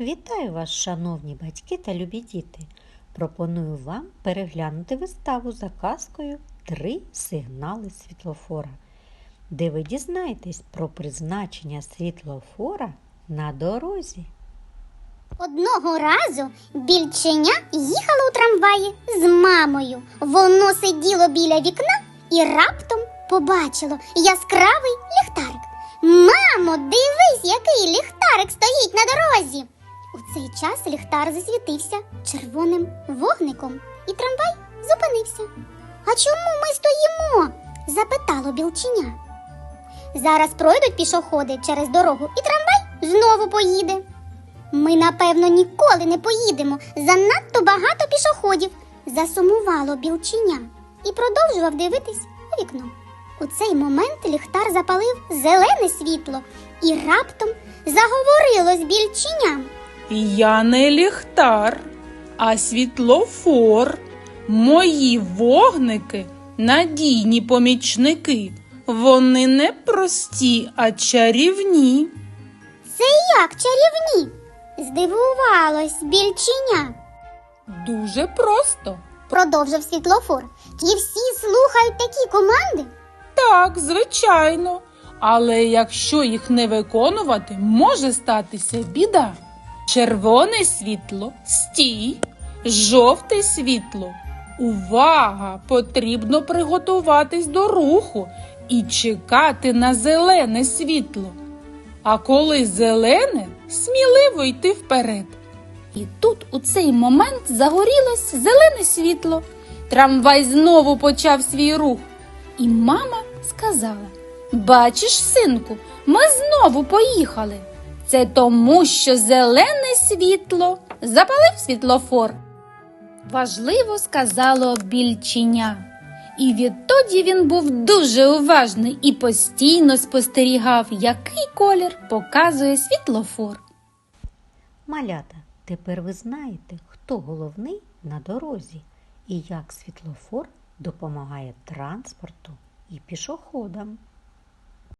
Вітаю вас, шановні батьки та любі діти. Пропоную вам переглянути виставу за казкою Три сигнали світлофора, де ви дізнаєтесь про призначення світлофора на дорозі. Одного разу більченя їхало у трамваї з мамою. Воно сиділо біля вікна і раптом побачило яскравий ліхтарик. Мамо, дивись, який ліхтарик стоїть на дорозі. У цей час ліхтар засвітився червоним вогником, і трамвай зупинився. А чому ми стоїмо? запитало білченя. Зараз пройдуть пішоходи через дорогу, і трамвай знову поїде. Ми, напевно, ніколи не поїдемо. Занадто багато пішоходів. Засумувало білченя і продовжував дивитись у вікно. У цей момент ліхтар запалив зелене світло і раптом заговорило з більченям. Я не ліхтар, а світлофор. Мої вогники надійні помічники. Вони не прості, а чарівні. Це як чарівні? Здивувалось більченя. Дуже просто. Продовжив світлофор. І всі слухають такі команди. Так, звичайно. Але якщо їх не виконувати, може статися біда. Червоне світло стій, жовте світло. Увага! Потрібно приготуватись до руху і чекати на зелене світло. А коли зелене, сміливо йти вперед. І тут у цей момент загорілось зелене світло. Трамвай знову почав свій рух. І мама сказала: Бачиш, синку, ми знову поїхали. Це тому, що зелене світло запалив світлофор. Важливо сказало більченя. І відтоді він був дуже уважний і постійно спостерігав, який колір показує світлофор. Малята, тепер ви знаєте, хто головний на дорозі і як світлофор допомагає транспорту і пішоходам.